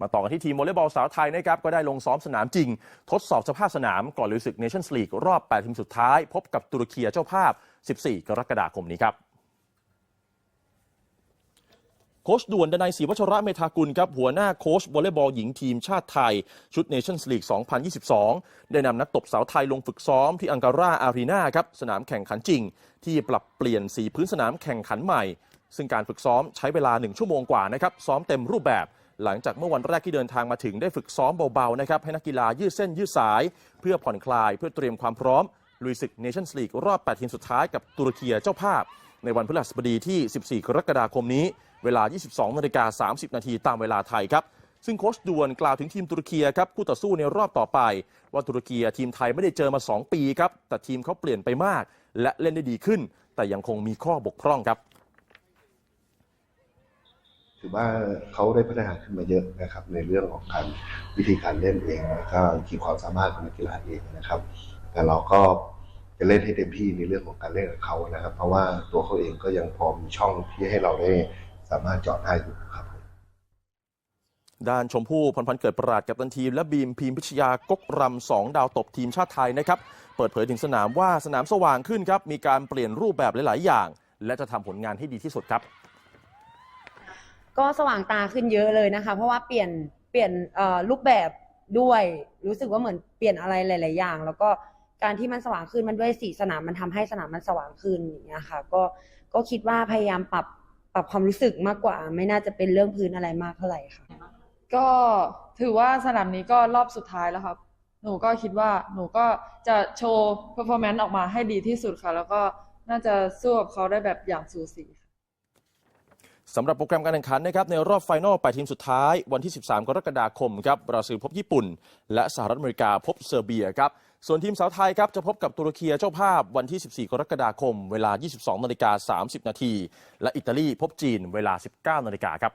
มาต่อกันที่ทีมวอลเลย์บอลสาวไทยนะครับก็ได้ลงซ้อมสนามจริง ทดสอบสภาพสนามก่อนลุยศึกเนชั่นส์ลีกรอบ 8 ทีมสุดท้าย พบกับตุรกีเจ้าภาพ 14 กรกฎาคมนี้ครับโค้ชด่วนดนัยศรีวัชระเมธากุลครับหัวหน้าโค้ชวอลเลย์บอลหญิงทีมชาติไทย ชุดเนชั่นส์ลีก 2022 ได้นำนักตบสาวไทยลงฝึกซ้อมที่อังการาอารีนาครับสนามแข่งขันจริง ที่ปรับเปลี่ยนสีพื้นสนามแข่งขันใหม่ ซึ่งการฝึกซ้อมใช้เวลา 1 ชั่วโมงกว่านะครับซ้อมเต็มรูปแบบ หลังจากเมื่อวันแรกที่เดินทางมาถึงได้ฝึกซ้อมเบาๆนะครับให้นักกีฬายืดเส้นยืดสาย เพื่อผ่อนคลายเพื่อเตรียมความพร้อมลุยศึกเนชั่นส์ลีกรอบ 8 ทีมสุดท้ายกับตุรกีเจ้าภาพ ในวันพฤหัสบดีที่ 14 กรกฎาคมนี้ เวลา 22นาฬิกา30 นาทีตามเวลาไทยครับซึ่งโค้ชด่วนกล่าวถึงทีมตุรกีครับคู่ต่อสู้ในรอบต่อไป ว่าตุรกีทีมไทยไม่ได้เจอมา 2 ปีครับแต่ทีมเขาเปลี่ยนไปมาก และเล่นได้ดีขึ้น แต่ยังคงมีข้อบกพร่องครับ ถือว่าเขาได้พัฒนาขึ้นมาเยอะนะครับ ในเรื่องของการวิธีการเล่นเองแล้วก็ขีดความสามารถของนักกีฬาเองนะครับ แต่เราก็จะเล่นให้เต็มที่ในเรื่องของการเล่นกับเขานะครับ เพราะว่าตัวเขาเองก็ยังพอมีช่องที่ให้เราได้สามารถเจาะได้อยู่ครับด้านชมพู่พรพันเกิดประหลาดกับตันทีม และบีมพีมพิชยากกรำสองดาวตบทีมชาติไทยนะครับ เปิดเผยถึงสนามว่าสนามสว่างขึ้นครับ มีการเปลี่ยนรูปแบบหลาย ๆ อย่าง และจะทำผลงานให้ดีที่สุดครับ ก็สว่างตาขึ้นเยอะเลยนะคะ เพราะว่าเปลี่ยนเปลี่ยนรูปแบบด้วย รู้สึกว่าเหมือนเปลี่ยนอะไรหลาย ๆ อย่าง แล้วก็การที่มันสว่างขึ้นมันด้วยสีสนามมันทำให้สนามมันสว่างขึ้นอย่างเงี้ยค่ะก็ก็คิดว่าพยายามปรับปรับความรู้สึกมากกว่า ไม่น่าจะเป็นเรื่องพื้นอะไรมากเท่าไหร่ค่ะ ก็ถือว่าสนามนี้ก็รอบสุดท้ายแล้วครับ หนูก็คิดว่าหนูก็จะโชว์ performance ออกมาให้ดีที่สุดค่ะ แล้วก็น่าจะสู้กับเขาได้แบบอย่างสูสีค่ะ สำหรับโปรแกรมการแข่งขันนะครับในรอบไฟนอล 8 ทีมสุดท้ายวันที่ 13 กรกฎาคมครับบราซิลพบญี่ปุ่น และสหรัฐอเมริกาพบเซอร์เบียครับส่วนทีมสาวไทยครับจะพบกับตุรกีเจ้าภาพวันที่ 14 กรกฎาคม เวลา 22นาฬิกา30 นาทีและอิตาลีพบจีนเวลา 19นาฬิกาครับ